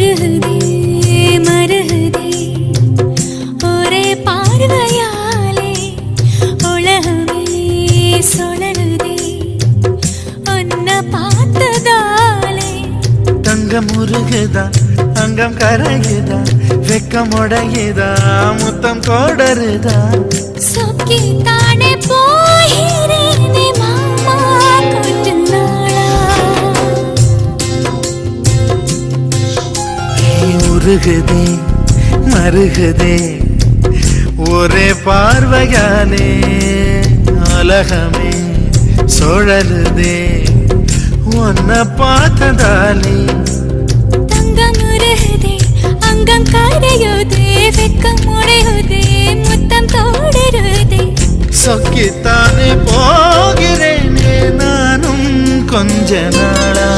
உருகுதே மருகுதே. ஒரே பார்வையாலே உலகமே சுழலுதே. உன்னை பார்த்ததாலே தங்கம் உருகுதா அங்கம் கரையுதா வெக்கம் உடையுதா முத்தம் கோடருதா. உருகுதே மருகுதே. ஒரே பார்வையாலே உலகமே சுழலுதே. உன்னை பார்த்ததாலே தங்கம் உருகுதே அங்கம் கரையுதே வெக்கம் உடையுதே முத்தம் தோடுருதே சொக்கித்தானே போகிறேனே நானும் கொஞ்ச நாளா